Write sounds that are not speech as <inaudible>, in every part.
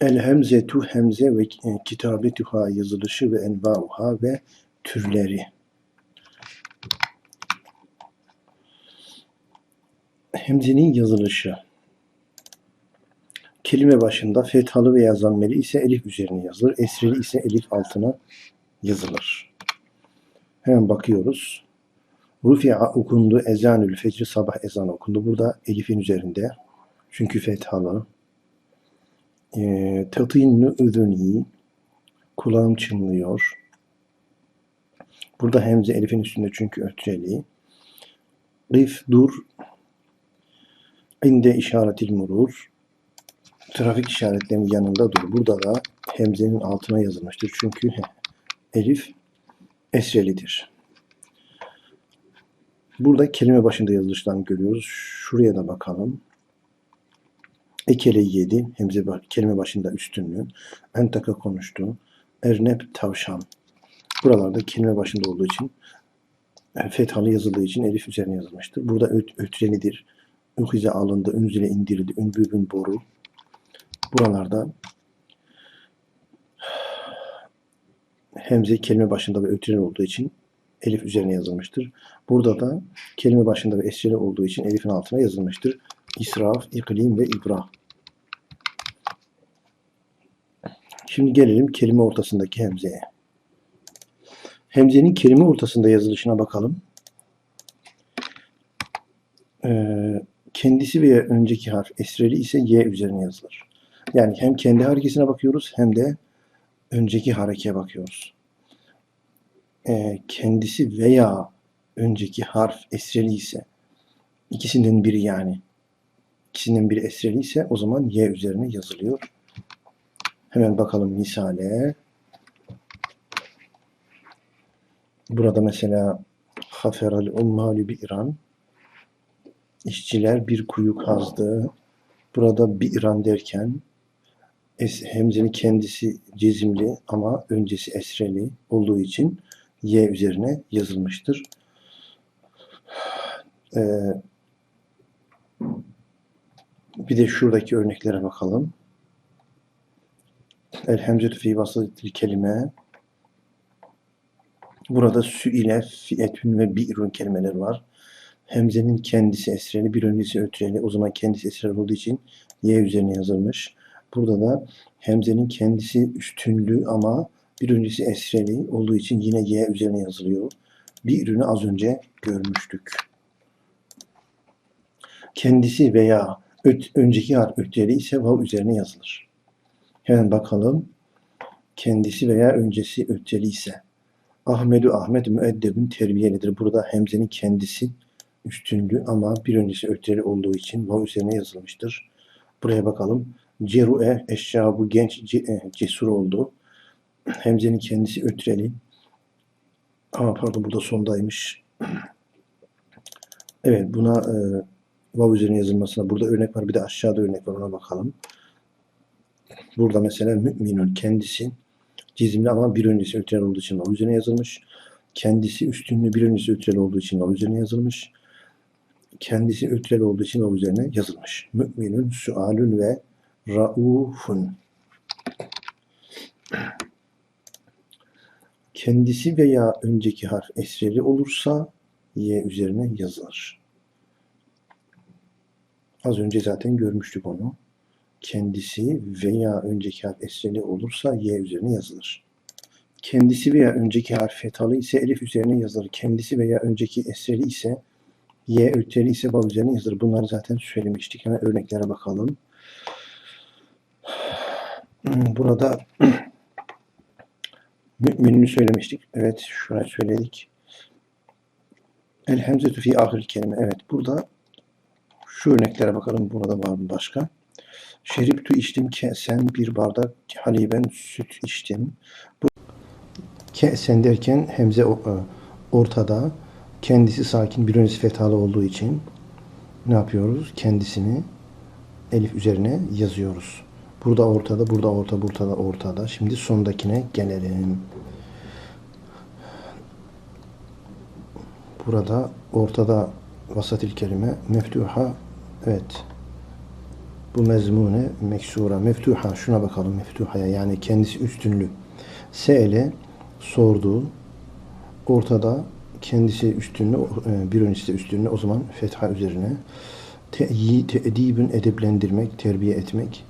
El hemzetu hemze ve kitabetuha yazılışı ve envauha ve türleri. Hemzenin yazılışı. Kelime başında fethalı veya zammeli ise elif üzerine yazılır. Esreli ise elif altına yazılır. Hemen bakıyoruz. Rufi'a okundu ezanül fecri sabah ezanı okundu. Burada elifin üzerinde. Çünkü fethalı. E, Tatinnu üzüni kulağım çınlıyor. Burada hemze elifin üstünde çünkü ötreli. Rif dur inde işaretil murur trafik işaretlerinin yanında dur. Burada da hemzenin altına yazılmıştır. Çünkü he, elif esrelidir. Burada kelime başında yazılışlarını görüyoruz. Şuraya da bakalım. Ekele yedi. Hemze kelime başında üstünlüğü. Entaka konuştu. Ernep tavşan. Buralarda kelime başında olduğu için e, fethalı yazıldığı için elif üzerine yazılmıştır. Burada öt, ötrenidir. Ühize alındı, ünzile indirildi, ünbübün boru. Buralarda hemze kelime başında ve ötreni olduğu için elif üzerine yazılmıştır. Burada da kelime başında ve esreli olduğu için elifin altına yazılmıştır. İsraf, iklim ve ibrah. Şimdi gelelim kelime ortasındaki hemzeye. Hemzenin kelime ortasında yazılışına bakalım. Ee, kendisi veya önceki harf esreli ise y üzerine yazılır. Yani hem kendi harekesine bakıyoruz hem de önceki harekeye bakıyoruz. Ee, kendisi veya önceki harf esreli ise ikisinden biri yani ikisinden biri esreli ise o zaman y üzerine yazılıyor. Hemen bakalım misale. Burada mesela haferal ummalu bir İran işçiler bir kuyu kazdı. Burada bir İran derken hemzenin kendisi cezimli ama öncesi esreli olduğu için y üzerine yazılmıştır. Ee, bir de şuradaki örneklere bakalım. El hemzetü fi vasatil kelime. Burada sü ile fiyetün ve bi'rün kelimeler var. Hemzenin kendisi esreli, bir öncesi ötreli. O zaman kendisi esreli olduğu için y üzerine yazılmış. Burada da hemzenin kendisi üstünlü ama bir öncesi esreli olduğu için yine y üzerine yazılıyor. Bir ürünü az önce görmüştük. Kendisi veya öt, önceki harf ötreli ise vav üzerine yazılır. Hemen bakalım. Kendisi veya öncesi ötreli ise. Ahmedu Ahmet müeddebün terbiyelidir. Burada hemzenin kendisi üstünlü ama bir öncesi ötreli olduğu için vav üzerine yazılmıştır. Buraya bakalım. Ceru'e eşya bu genç e, cesur oldu. Hemzenin kendisi ötreli. Ama pardon burada sondaymış. <clears throat> Evet buna e, vav üzerine yazılmasına burada örnek var. Bir de aşağıda örnek var ona bakalım. Burada mesela müminun kendisi cizimli ama bir öncesi ötrel olduğu için vav üzerine yazılmış. Kendisi üstünlü bir öncesi ötrel olduğu için vav üzerine yazılmış. Kendisi ötrel olduğu için vav üzerine yazılmış. Müminun sualun ve raufun. Kendisi veya önceki harf esreli olursa y üzerine yazılır. Az önce zaten görmüştük onu. Kendisi veya önceki harf esreli olursa y üzerine yazılır. Kendisi veya önceki harf fetalı ise elif üzerine yazılır. Kendisi veya önceki esreli ise y öteli ise vav üzerine yazılır. Bunları zaten söylemiştik. Hemen örneklere bakalım. Burada <clears throat> müminini söylemiştik. Evet şurayı söyledik. El hemzetu fi ahir kelime. Evet burada şu örneklere bakalım. Burada var mı başka? Şeriptu içtim kesen bir bardak haliben süt içtim. Bu kesen derken hemze ortada. Kendisi sakin bir öncesi fethalı olduğu için ne yapıyoruz? Kendisini elif üzerine yazıyoruz. Burada ortada, burada orta, burada da ortada. Şimdi sondakine gelelim. Burada ortada vasatil kelime meftuha evet Bu mezmune meksura. Meftuha. Şuna bakalım meftuhaya. Yani kendisi üstünlü. Se'le sorduğu ortada kendisi üstünlü, e, bir öncesi üstünlü o zaman fetha üzerine te'yi, te'dibün edeplendirmek, terbiye etmek.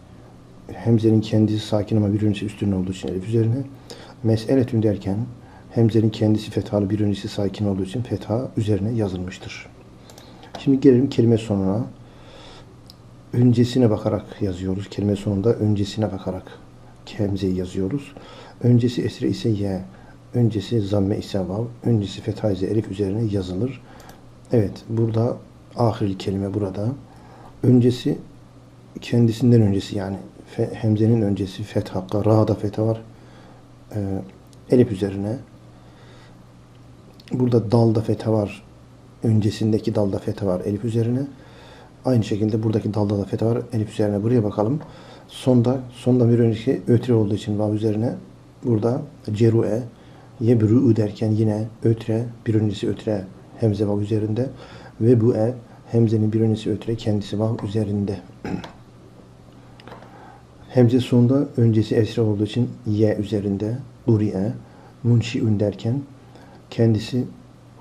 Hemzenin kendisi sakin ama bir öncesi üstünlü olduğu için elif üzerine. Mes'eletün derken Hemzenin kendisi fethalı bir öncesi sakin olduğu için fetha üzerine yazılmıştır. Şimdi gelelim kelime sonuna. Öncesine bakarak yazıyoruz. Kelime sonunda öncesine bakarak hemzeyi yazıyoruz. Öncesi esre ise ye. Öncesi zamme ise vav. Öncesi fetha ise elif üzerine yazılır. Evet burada ahiril kelime burada. Öncesi kendisinden öncesi yani fe, hemzenin öncesi fetha. Ra'da fetha var. Ee, elif üzerine. Burada dalda fetha var. Öncesindeki dalda fetha var elif üzerine. Aynı şekilde buradaki dalda da fetha var elif üzerine. Buraya bakalım. Sonda, sonda bir önceki ötre olduğu için vav üzerine burada ceru'e yebru'u derken yine ötre bir öncesi ötre hemze vav üzerinde ve bu e hemzenin bir öncesi ötre kendisi vav üzerinde. <clears throat> Hemze sonunda öncesi esra olduğu için ye üzerinde uri'e munşi'ün derken kendisi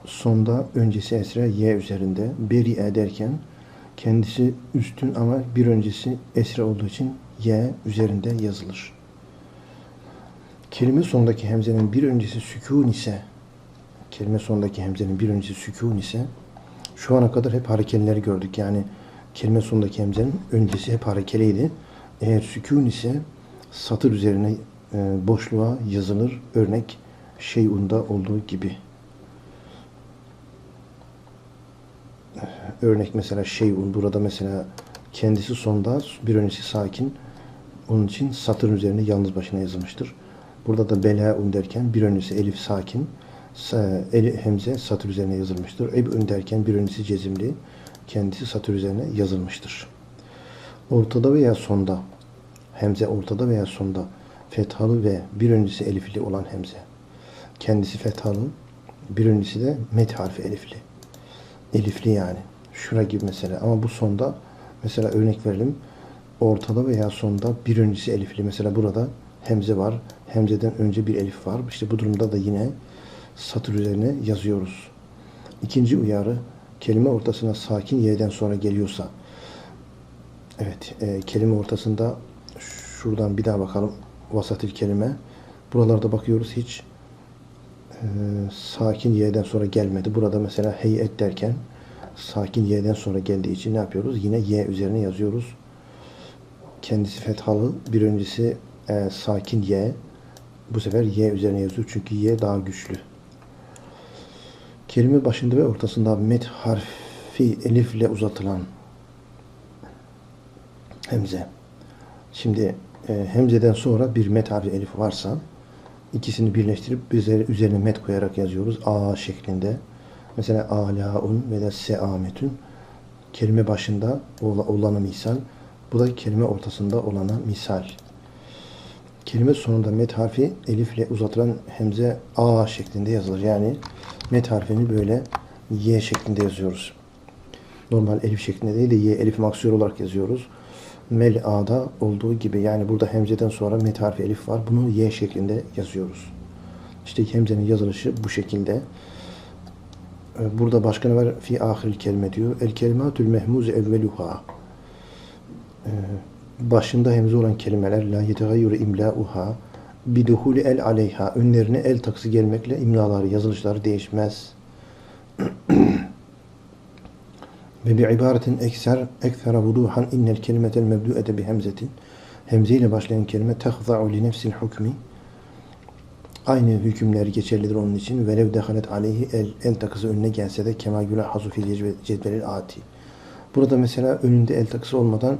sonda öncesi esra ye üzerinde beri'e derken kendisi üstün ama bir öncesi esra olduğu için y üzerinde yazılır. Kelime sonundaki hemzenin bir öncesi sükun ise kelime sonundaki hemzenin bir öncesi sükun ise şu ana kadar hep harekeleri gördük. Yani kelime sonundaki hemzenin öncesi hep harekeliydi. Eğer sükun ise satır üzerine e, boşluğa yazılır. Örnek şeyunda olduğu gibi. Örnek mesela şeyun burada mesela kendisi sonda bir öncesi sakin. Onun için satır üzerine yalnız başına yazılmıştır. Burada da belaun derken bir öncesi elif sakin. Eli hemze satır üzerine yazılmıştır. Ebün derken bir öncesi cezimli. Kendisi satır üzerine yazılmıştır. Ortada veya sonda hemze ortada veya sonda fethalı ve bir öncesi elifli olan hemze. Kendisi fethalı, bir öncesi de met harfi elifli. Elifli yani. Şura gibi mesela. Ama bu sonda mesela örnek verelim. Ortada veya sonda bir öncesi elifli. Mesela burada hemze var. Hemzeden önce bir elif var. İşte bu durumda da yine satır üzerine yazıyoruz. İkinci uyarı kelime ortasına sakin y'den sonra geliyorsa evet e, kelime ortasında şuradan bir daha bakalım vasatil kelime buralarda bakıyoruz hiç e, sakin y'den sonra gelmedi. Burada mesela heyet derken sakin y'den sonra geldiği için ne yapıyoruz? Yine y üzerine yazıyoruz. Kendisi fethalı. Bir öncesi e, sakin y. Bu sefer y üzerine yazıyor. Çünkü y daha güçlü. Kelime başında ve ortasında met harfi elifle uzatılan hemze. Şimdi e, hemzeden sonra bir met harfi elif varsa ikisini birleştirip üzerine met koyarak yazıyoruz. A şeklinde. Mesela alaun ve de seametün kelime başında olana misal. Bu da kelime ortasında olana misal. Kelime sonunda met harfi elifle uzatılan hemze A şeklinde yazılır. Yani met harfini böyle Y şeklinde yazıyoruz. Normal elif şeklinde değil de Y elif maksur olarak yazıyoruz. Mel A'da olduğu gibi yani burada hemzeden sonra met harfi elif var. Bunu Y şeklinde yazıyoruz. İşte hemzenin yazılışı bu şekilde. Ee, burada başka ne var? Fi ahiril kelime diyor. El kelimatül mehmuze evveluha. Ee, başında hemze olan kelimeler la yetegayyuru imlauha biduhuli el aleyha. Önlerine el takısı gelmekle imlaları, yazılışları değişmez. <clears throat> Ve bi ibaretin ekser, eksera vuduhan innel kelimetel mebdu'ete bi hemzetin. Hemze ile başlayan kelime tehza'u li nefsil hukmi Aynı hükümler geçerlidir onun için. Velev dehalet aleyhi el, el takısı önüne gelse de kema güle hazufil cedvelil ati. Burada mesela önünde el takısı olmadan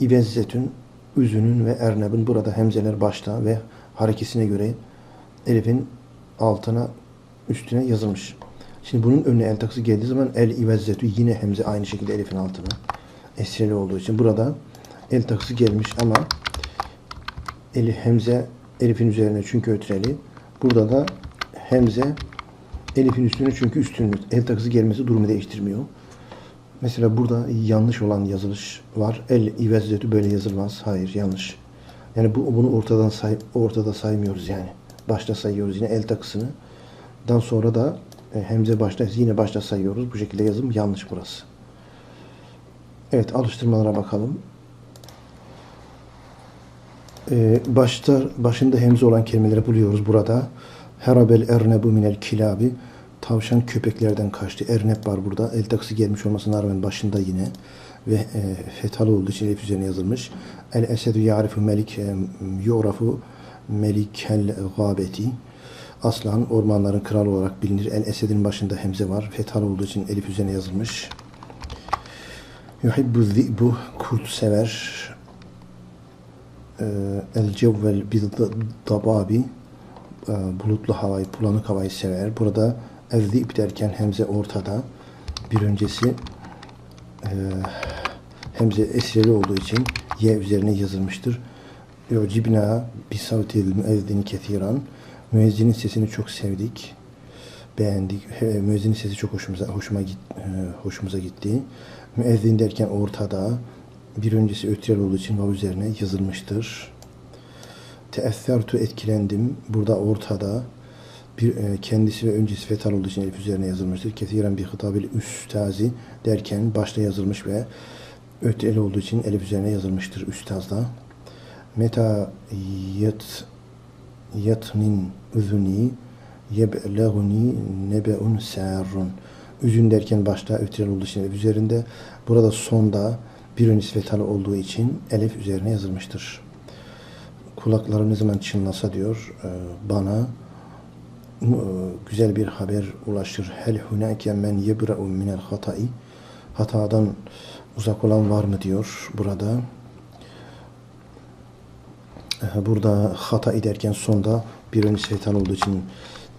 ivezzetün, üzünün ve ernebin burada hemzeler başta ve harekesine göre elifin altına üstüne yazılmış. Şimdi bunun önüne el takısı geldiği zaman el ivezzetü yine hemze aynı şekilde elifin altına esreli olduğu için burada el takısı gelmiş ama eli hemze elifin üzerine çünkü ötreli Burada da hemze elifin üstüne çünkü üstünlük. El takısı gelmesi durumu değiştirmiyor. Mesela burada yanlış olan yazılış var. El ivezzetü böyle yazılmaz. Hayır yanlış. Yani bu bunu ortadan say, ortada saymıyoruz yani. Başta sayıyoruz yine el takısını. Dan sonra da hemze başta yine başta sayıyoruz. Bu şekilde yazım yanlış burası. Evet alıştırmalara bakalım. Ee, başta başında hemze olan kelimeleri buluyoruz burada. Herabel ernebu minel kilabi. Tavşan köpeklerden kaçtı. Ernep var burada. El takısı gelmiş olmasına rağmen başında yine ve e, fethalı olduğu için elif üzerine yazılmış. El esedu yarifu melik e, yu'rafu melikel gâbeti. Aslan ormanların kralı olarak bilinir. El esedin başında hemze var. Fethalı olduğu için elif üzerine yazılmış. Yuhibbu zi'bu kurt sever. Ee, El cevvel bil dababi e, bulutlu havayı, bulanık havayı sever. Burada ezzib derken hemze ortada. Bir öncesi e, hemze esreli olduğu için ye üzerine yazılmıştır. Yucibna bi savtil müezzini kethiran. Müezzinin sesini çok sevdik. Beğendik. Müezzinin sesi çok hoşumuza hoşuma git, e, hoşumuza gitti. Müezzin derken ortada. Bir öncesi ötrel olduğu için vav üzerine yazılmıştır. Teessertu etkilendim. Burada ortada bir e, kendisi ve öncesi fetal olduğu için elif üzerine yazılmıştır. Kesiren bir hitabil üstazi derken başta yazılmış ve ötrel olduğu için elif üzerine yazılmıştır üstazda. Meta yat yatmin uzuni yebleğuni nebeun sərrun. Üzün derken başta ötrel olduğu için üzerinde. Burada sonda bir öncesi fetalı olduğu için elif üzerine yazılmıştır. Kulaklarım ne zaman çınlasa diyor e, bana e, güzel bir haber ulaşır. Hel hunake men yebra'u minel hatai. Hatadan uzak olan var mı diyor burada. Burada hata ederken sonda bir öncesi fetalı olduğu için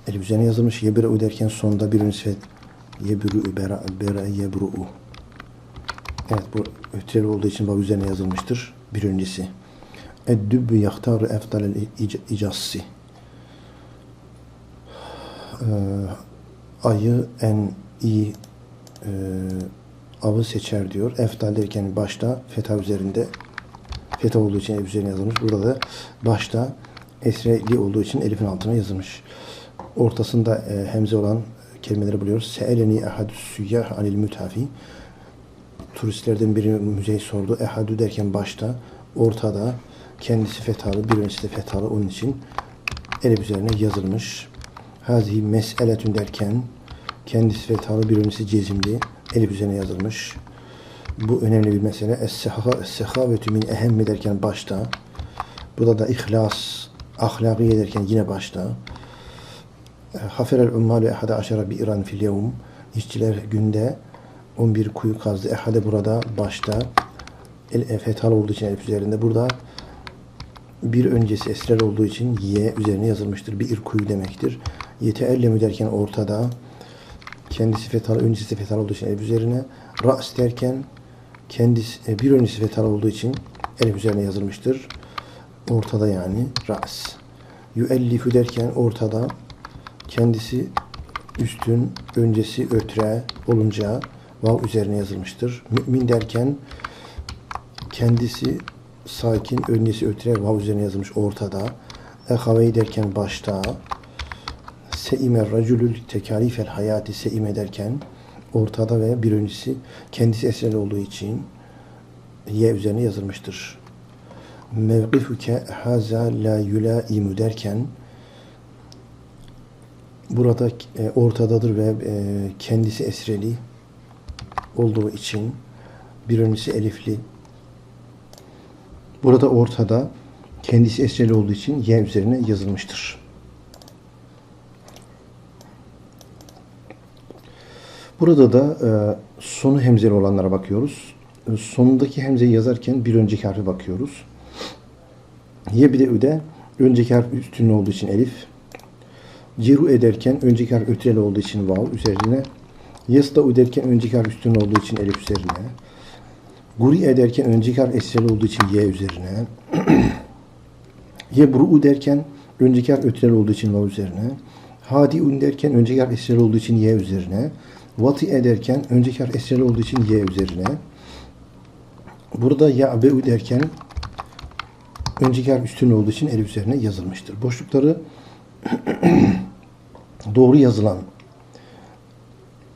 elif üzerine yazılmış. Yebra'u derken sonda bir öncesi fet yebru'u bera, bera yebru'u. Evet bu öteli olduğu için bab üzerine yazılmıştır. Bir öncesi. Eddübbü yahtaru efdalel icassi. Ee, ayı en iyi e, avı seçer diyor. Eftal derken başta feta üzerinde feta olduğu için üzerine yazılmış. Burada da başta esreli olduğu için elifin altına yazılmış. Ortasında e, hemze olan kelimeleri buluyoruz. Se'eleni ehadü süyyah anil mütafi turistlerden biri müzeyi sordu. Ehadü derken başta, ortada, kendisi fethalı, bir öncesi de fethalı. Onun için elif üzerine yazılmış. Hazihi mes'eletün derken kendisi fethalı, bir öncesi cezimli. Elif üzerine yazılmış. Bu önemli bir mesele. Es-sehavetü min ehemmi derken başta. Burada da ihlas, ahlakiye derken yine başta. Haferel ummalu ehade aşara bi iran fil yevm. İşçiler günde 11 kuyu kazdı. Ehade burada başta el fethal olduğu için elif üzerinde. Burada bir öncesi esrer olduğu için ye üzerine yazılmıştır. Bir kuyu demektir. Yeteellemi derken ortada kendisi fethal, öncesi fethal olduğu için elif üzerine. Ra's derken kendisi bir öncesi fethal olduğu için elif üzerine yazılmıştır. Ortada yani ra's. Yüellifu derken ortada kendisi üstün, öncesi ötre olunca vav üzerine yazılmıştır. Mümin derken kendisi sakin, öncesi ötre vav üzerine yazılmış ortada. Ehavey derken başta. Seime racülül tekalifel hayati seime derken ortada ve bir öncesi kendisi esreli olduğu için ye üzerine yazılmıştır. Mevqifuke haza la yulaimu derken burada e, ortadadır ve e, kendisi esreli olduğu için bir öncesi elifli. Burada ortada kendisi esreli olduğu için y üzerine yazılmıştır. Burada da e, sonu hemzeli olanlara bakıyoruz. E, sonundaki hemzeyi yazarken bir önceki harfe bakıyoruz. Ye bir de üde önceki harf üstünlü olduğu için elif. Ciru ederken önceki harf ötreli olduğu için vav üzerine Yasta ederken önceki harf üstün olduğu için elif üzerine. Guri ederken önceki harf esreli olduğu için y üzerine. <clears throat> Yebru'u derken önceki harf ötreli olduğu için vav üzerine. Hadiun derken önceki harf esreli olduğu için y üzerine. Vati ederken önceki harf esreli olduğu için y üzerine. Burada ya'be'u derken önceki harf üstün olduğu için elif üzerine yazılmıştır. Boşlukları <clears throat> doğru yazılan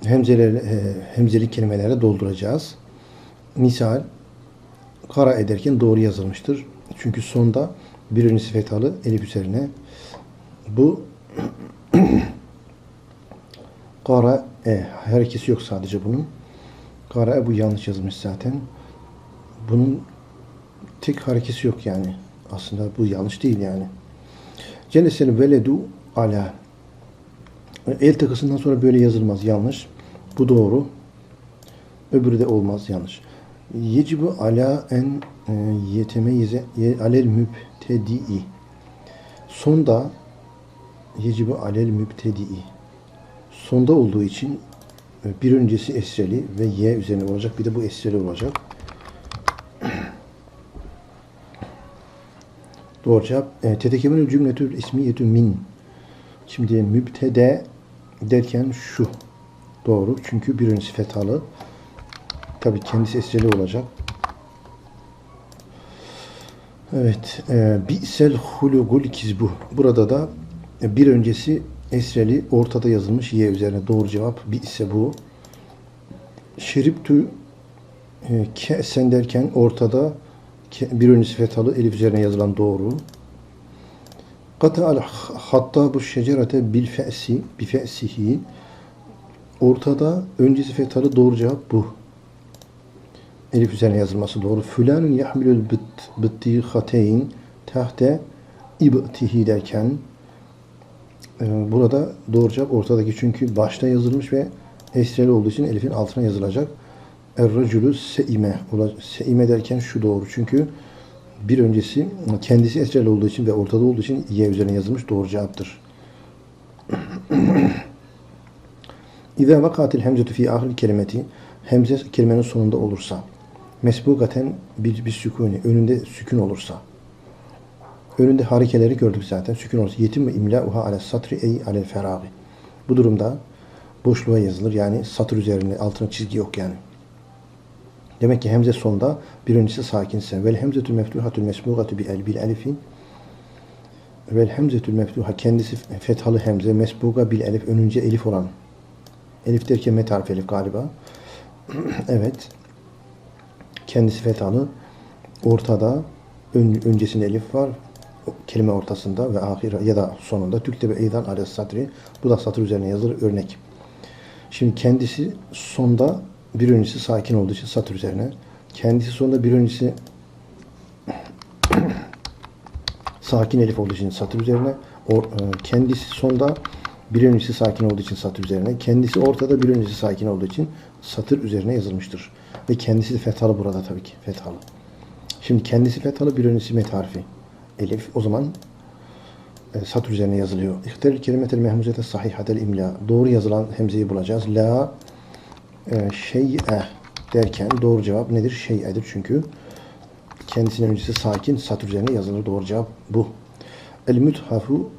hemzeler, e, hemzeli kelimelerle dolduracağız. Misal kara ederken doğru yazılmıştır. Çünkü sonda birinci fethalı elif üzerine. Bu <clears throat> kara e harekesi yok sadece bunun. Kara e bu yanlış yazılmış zaten. Bunun tek harekesi yok yani. Aslında bu yanlış değil yani. Celesel veledu ala. El takısından sonra böyle yazılmaz. Yanlış. Bu doğru. Öbürü de olmaz. Yanlış. Yecibu ala en e, yetemeyize ye- alel mübtedi'i. Sonda yecibu alel mübtedi'i. Sonda olduğu için e, bir öncesi esreli ve y üzerine olacak. Bir de bu esreli olacak. <clears throat> Doğru cevap. E, Tetekemünü cümletül ismiyetü min. Şimdi mübtede derken şu. Doğru. Çünkü bir öncesi fethalı. Tabii kendisi esreli olacak. Evet. E, Bi'sel hulugul kizbu. Burada da e, bir öncesi esreli ortada yazılmış y üzerine. Doğru cevap bi'se bu. Şeriptü e, ke'sen derken ortada bir öncesi fethalı elif üzerine yazılan doğru. Kata'al hatta bu şecerete bil fe'si bi fe'sihi ortada öncesi fethalı doğru cevap bu. Elif üzerine yazılması doğru. Fülanun yahmilul bittihateyn tahte ibtihi derken burada doğru cevap ortadaki çünkü başta yazılmış ve esreli olduğu için elifin altına yazılacak. Er-racülü seime. Seime derken şu doğru. Çünkü bir öncesi kendisi esreli olduğu için ve ortada olduğu için y üzerine yazılmış doğru cevaptır. <clears throat> İza vakatil hemzetu fi ahir kelimeti hemze kelimenin sonunda olursa mesbugaten bir, bir sükuni önünde sükun olursa önünde harekeleri gördük zaten sükun olursa yetim ve imla'uha ale satri ey alel feragi bu durumda boşluğa yazılır yani satır üzerine altına çizgi yok yani demek ki hemze sonda bir öncesi sakinse vel hemzetül meftuhatül mesbugatu bi el bil elifin vel hemzetül meftuha kendisi fethalı hemze mesbuga bil elif önünce elif olan Elif derken met harfi elif galiba. <clears throat> evet. Kendisi fethalı. Ortada ön, öncesinde elif var. Kelime ortasında ve ahir ya da sonunda tüktebe eydan ales satri. Bu da satır üzerine yazılır örnek. Şimdi kendisi sonda bir öncesi sakin olduğu için satır üzerine. Kendisi sonda bir öncesi <coughs> sakin elif olduğu için satır üzerine. O, e, kendisi sonda bir öncesi sakin olduğu için satır üzerine. Kendisi ortada bir öncesi sakin olduğu için satır üzerine yazılmıştır. Ve kendisi fethalı burada tabii ki. Fethalı. Şimdi kendisi fethalı bir öncesi met harfi. Elif. O zaman e, satır üzerine yazılıyor. İhteril kelimetel mehmuzete sahihatel imla. Doğru yazılan hemzeyi bulacağız. La e, şey'e derken doğru cevap nedir? Şey'edir çünkü kendisinin öncesi sakin satır üzerine yazılır. Doğru cevap bu. El müthafu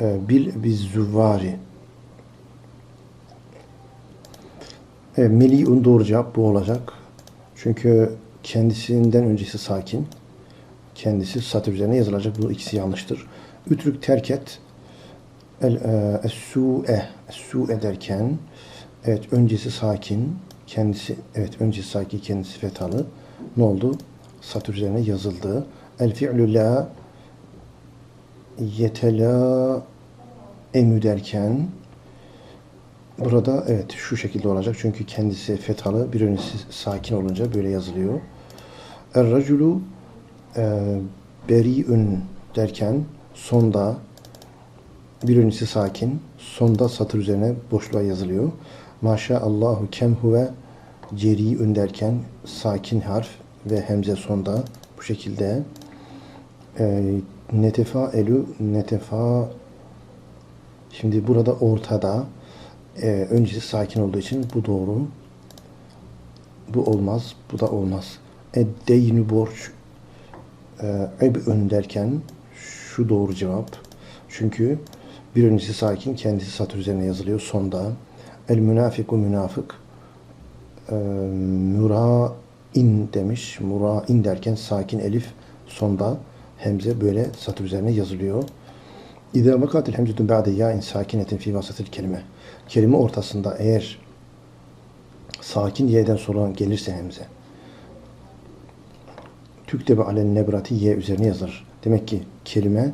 e, bil bizzüvari. E, Meli'un doğru cevap bu olacak. Çünkü kendisinden öncesi sakin. Kendisi satır üzerine yazılacak. Bu ikisi yanlıştır. Ütrük terk et. El e, es-su'e. Es-su'e derken evet öncesi sakin. Kendisi evet öncesi sakin kendisi fethalı. Ne oldu? Satır üzerine yazıldı. El fi'lü la yetela emü derken burada evet şu şekilde olacak. Çünkü kendisi fethalı bir öncesi sakin olunca böyle yazılıyor. Er-raculu e, beri'ün derken sonda bir öncesi sakin, sonda satır üzerine boşluğa yazılıyor. Maşaallahu kem huve ceri'ün derken sakin harf ve hemze sonda bu şekilde e, netefa elü netefa şimdi burada ortada e, öncesi sakin olduğu için bu doğru bu olmaz bu da olmaz eddeyni borç e, eb'ün derken şu doğru cevap çünkü bir öncesi sakin kendisi satır üzerine yazılıyor sonda El münafiku münafık. Ee, mürain demiş. Mürain derken sakin elif sonda hemze böyle satır üzerine yazılıyor. İzâ vakatil hemzetun ba'de ya'in sakinetin fi vasatil kelime. Kelime ortasında eğer sakin y'den sonra gelirse hemze. Tüktebe alen nebrati y üzerine yazılır. Demek ki kelime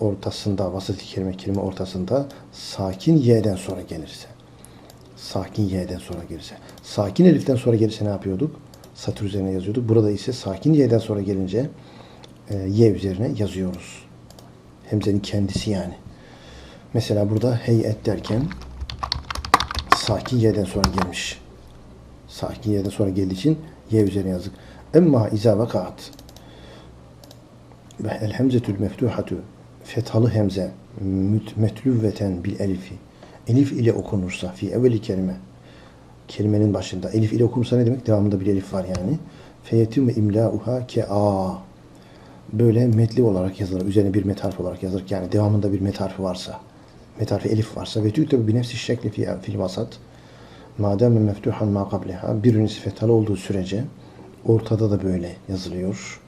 ortasında, vasıt kelime kelime ortasında sakin y'den sonra gelirse. Sakin y'den sonra gelirse. Sakin eliften sonra gelirse ne yapıyorduk? Satır üzerine yazıyorduk. Burada ise sakin y'den sonra gelince e, y üzerine yazıyoruz. Hemzenin kendisi yani. Mesela burada heyet derken sakin y'den sonra gelmiş. Sakin y'den sonra geldiği için y üzerine yazdık. Emma izâ vakaat ve el hemzetül meftuhatu fethalı hemze metluvveten bil elifi elif ile okunursa fi evveli kelime kelimenin başında elif ile okunursa ne demek? Devamında bir elif var yani. Feyetim ve imlauha ke a böyle metli olarak yazılır. Üzerine bir met harfi olarak yazılır. Yani devamında bir met harfi varsa met harfi elif varsa ve tü'tebu bi nefsi şekli fi fil vasat madem meftuhan ma kableha birinin fethalı olduğu sürece ortada da böyle yazılıyor.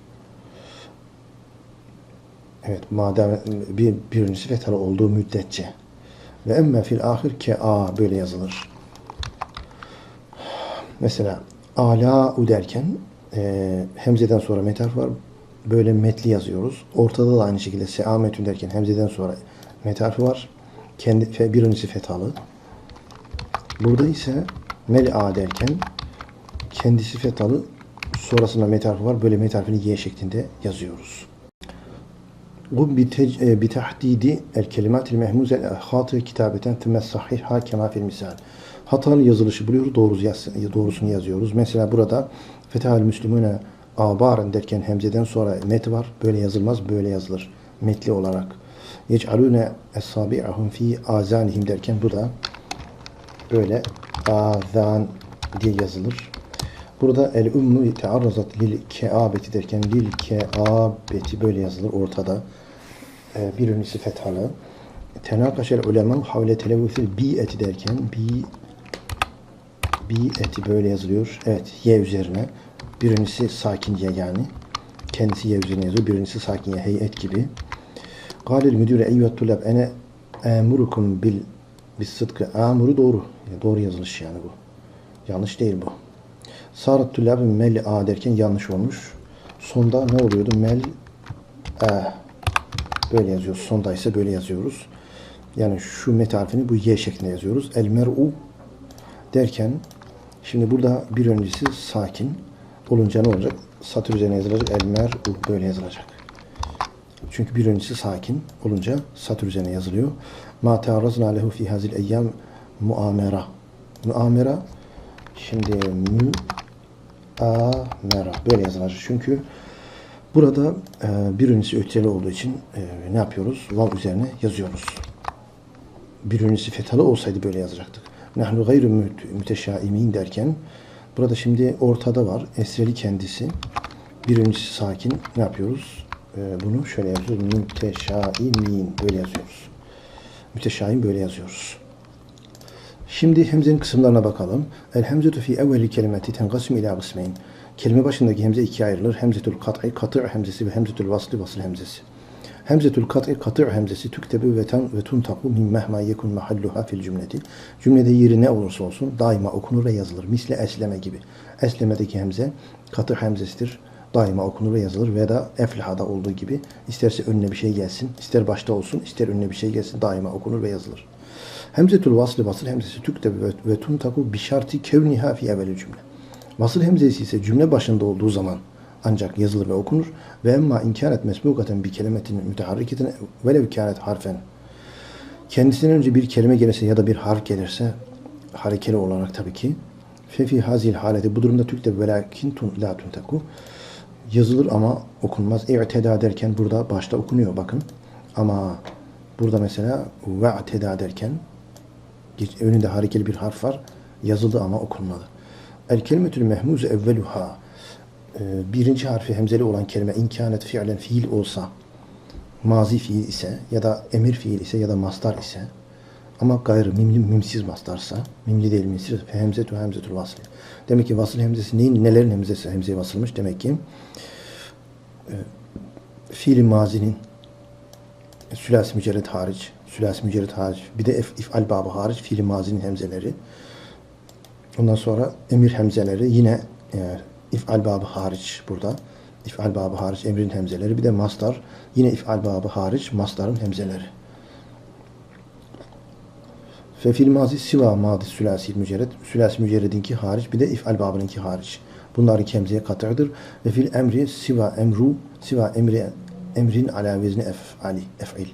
Evet, madem bir birincisi fethalı olduğu müddetçe. Ve emme fil ahir ke a böyle yazılır. Mesela ala u derken e, hemzeden sonra met var. Böyle metli yazıyoruz. Ortada da aynı şekilde seametün derken hemzeden sonra met var. Kendi birincisi fethalı. Burada ise mel'a derken kendisi fetalı sonrasında met harfi var. Böyle met harfini y şeklinde yazıyoruz. Bu bitahdidi e, el kelimatil mehmuzel hatı kitabeten tümme sahihha kema fil misal. Hatalı yazılışı buluyoruz, doğrusu yaz, doğrusunu yazıyoruz. Mesela burada Fetahül Müslümüne abaren derken hemzeden sonra met var. Böyle yazılmaz, böyle yazılır. Metli olarak. Yec'alune es-sabi'ahum fi azanihim derken bu da böyle azan diye yazılır. Burada el ummu tearrazat lil keabeti derken lil keabeti böyle yazılır ortada. Ee, birincisi fethalı. Tenakaşel ulema havle televüfil bi eti derken bi bi eti böyle yazılıyor. Evet y üzerine. Birincisi sakin y yani. Kendisi y üzerine yazıyor. Birincisi sakin y heyet gibi. Galil müdüre eyyühet tulab ene emurukum bil bis sıdkı. Amuru doğru. Doğru yazılış yani bu. Yanlış değil bu. Sarat tüllâb mel a derken yanlış olmuş. Sonda ne oluyordu? Mel e. Böyle yazıyoruz. Sonda ise böyle yazıyoruz. Yani şu met harfini bu y şeklinde yazıyoruz. El mer'u derken şimdi burada bir öncesi sakin olunca ne olacak? Satır üzerine yazılacak. El mer'u böyle yazılacak. Çünkü bir öncesi sakin olunca satır üzerine yazılıyor. Ma tearrazna lehu fi hazil eyyam muamera. Muamera şimdi mü amera böyle yazılacak. Çünkü burada e, birincisi öteli olduğu için e, ne yapıyoruz? Vav üzerine yazıyoruz. Birincisi fetalı olsaydı böyle yazacaktık. Nahnu gayru müteşaimin derken burada şimdi ortada var. Esreli kendisi. Birincisi sakin. Ne yapıyoruz? E, bunu şöyle yazıyoruz. Müteşaimin böyle yazıyoruz. Müteşaim böyle yazıyoruz. Şimdi hemzenin kısımlarına bakalım. El hemzetu fi evveli kelimeti tengasim ila kısmeyn. Kelime başındaki hemze ikiye ayrılır. Hemzetul kat'i, kat'i hemzesi ve hemzetul vasli, vasıl hemzesi. Hemzetul kat'i, kat'i hemzesi tüktebi ve, ten, ve tuntaku min mehma yekun mahalluha fil cümleti. Cümlede yeri ne olursa olsun daima okunur ve yazılır. Misle esleme gibi. Eslemedeki hemze kat'i hemzesidir. Daima okunur ve yazılır ve da eflihada olduğu gibi isterse önüne bir şey gelsin, ister başta olsun, ister önüne bir şey gelsin daima okunur ve yazılır. Hemzetul vaslı vasıl hemzesi tüktebi ve, tuntaku bi şarti kevniha fi evveli cümle. Vasıl hemzesi ise cümle başında olduğu zaman ancak yazılır ve okunur. Ve emma inkâret mesbukaten bir kelimetin müteharriketin velev kâret harfen. Kendisinden önce bir kelime gelirse ya da bir harf gelirse harekeli olarak tabii ki fefi hazil haleti bu durumda tükte velakin tun la tuntaku yazılır ama okunmaz. İ'teda derken burada başta okunuyor bakın. Ama burada mesela ve'teda derken önünde harekeli bir harf var. Yazıldı ama okunmadı. El kelimetül mehmuz evveluha ee, birinci harfi hemzeli olan kelime imkanet fiilen fiil olsa mazi fiil ise ya da emir fiil ise ya da mastar ise Ama gayrı mimli, mimsiz mastarsa, mimli değil mimsiz, hemzetu hemzetul vasl. Demek ki vasıl hemzesi neyin, nelerin hemzesi hemzeye basılmış? Demek ki e, fiil mazinin sülasi mücerred hariç, sülasi mücerred hariç, bir de if, ifal babı hariç fiil mazinin hemzeleri. Ondan sonra emir hemzeleri yine e, ifal babı hariç burada. İfal babı hariç emrin hemzeleri. Bir de mastar. Yine ifal babı hariç mastarın hemzeleri. Fe fil mazi siva madi sülasi mücerred. Sülasi mücerredinki hariç. Bir de ifal babınınki hariç. Bunlar iki hemzeye katıdır. Ve fil emri siva emru siva emri emrin ala vezni efali ef'il.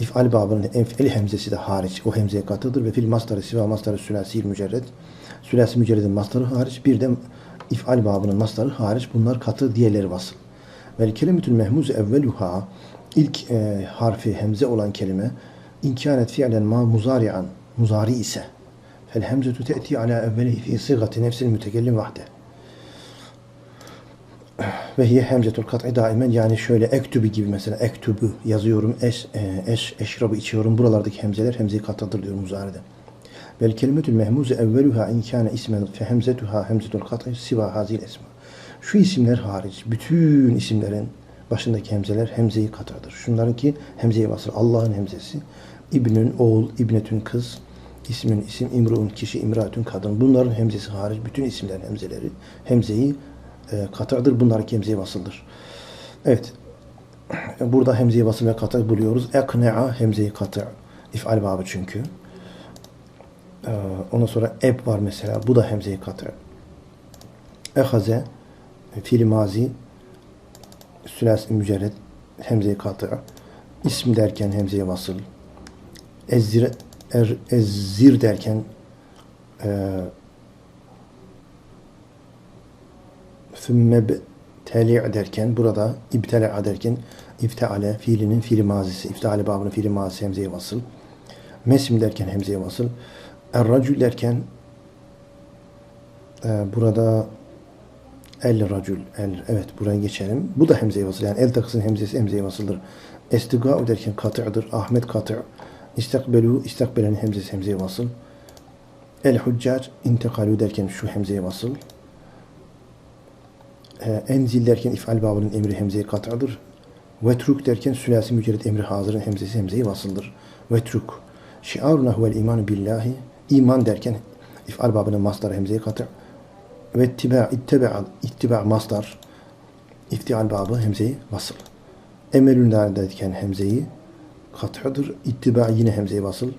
İf'al babının enf'il hemzesi de hariç. O hemzeye katıdır. Ve fil mastarı siva mastarı sülasi mücerred. Sülasi mücerredin mastarı hariç. Bir de if'al babının mastarı hariç. Bunlar katı diğerleri vasıl. Vel kelimetül mehmuz evveluha ilk e, harfi hemze olan kelime inkânet fi'len ma muzari'an muzari ise fel hemzetu te'ti ala evvelihi fi sigati nefsil mütekellim vahde ve hiye hemzetul kat'i daimen yani şöyle ektubi gibi mesela ektubu yazıyorum eş, e, eş eşrabı içiyorum buralardaki hemzeler hemzeyi katıdır diyor muzaride. Vel kelimetül mehmuzu evveluha in kâne ismen fe hemzetuha hemzetul kat'i siva hazil esma. Şu isimler hariç bütün isimlerin başındaki hemzeler hemzeyi katıdır. Şunlarınki hemzeyi basır. Allah'ın hemzesi. İbnün oğul, ibnetün kız, ismin isim, imruun kişi, imratün kadın. Bunların hemzesi hariç bütün isimlerin hemzeleri hemzeyi e, katıdır. Bunlar hemzeye basıldır. Evet. Burada hemzeyi basıl ve katı buluyoruz. Ekne'a hemzeyi katı. İf'al babı çünkü. Ee, ondan sonra eb var mesela. Bu da hemzeyi katı. Ehaze fiil mazi sülasi mücerred hemzeyi katı. İsim derken hemzeye basıl. Ezzir, er, ezzir derken e, sümme teli' derken burada ibtela derken ifteale fiilinin fiili mazisi, ifteale babının fiili mazisi hemzeye vasıl. Mesim derken hemzeye vasıl. Er-racül derken e, burada el racül, el, evet buraya geçelim. Bu da hemzeye vasıl. Yani el takısının hemzesi hemzeye vasıldır. Estigâ'u derken katı'dır. Ahmet katı'. İstakbelu, istakbelenin hemzesi hemzeye vasıl. El hüccac, intikalu derken şu hemzeye vasıl. E, enzil derken ifal babının emri hemzeye katı'dır. Vetruk derken sülasi mücerred emri hazırın hemzesi hemzeye vasıldır. Vetruk. Şiaruna huvel imanu billahi. İman derken ifal babının mastarı hemzeye katı. Ve ittiba, ittiba, ittiba mastar. İftial babı hemzeyi vasıl. Emelün derken hemzeyi katıdır. İttiba yine hemzeyi vasıl.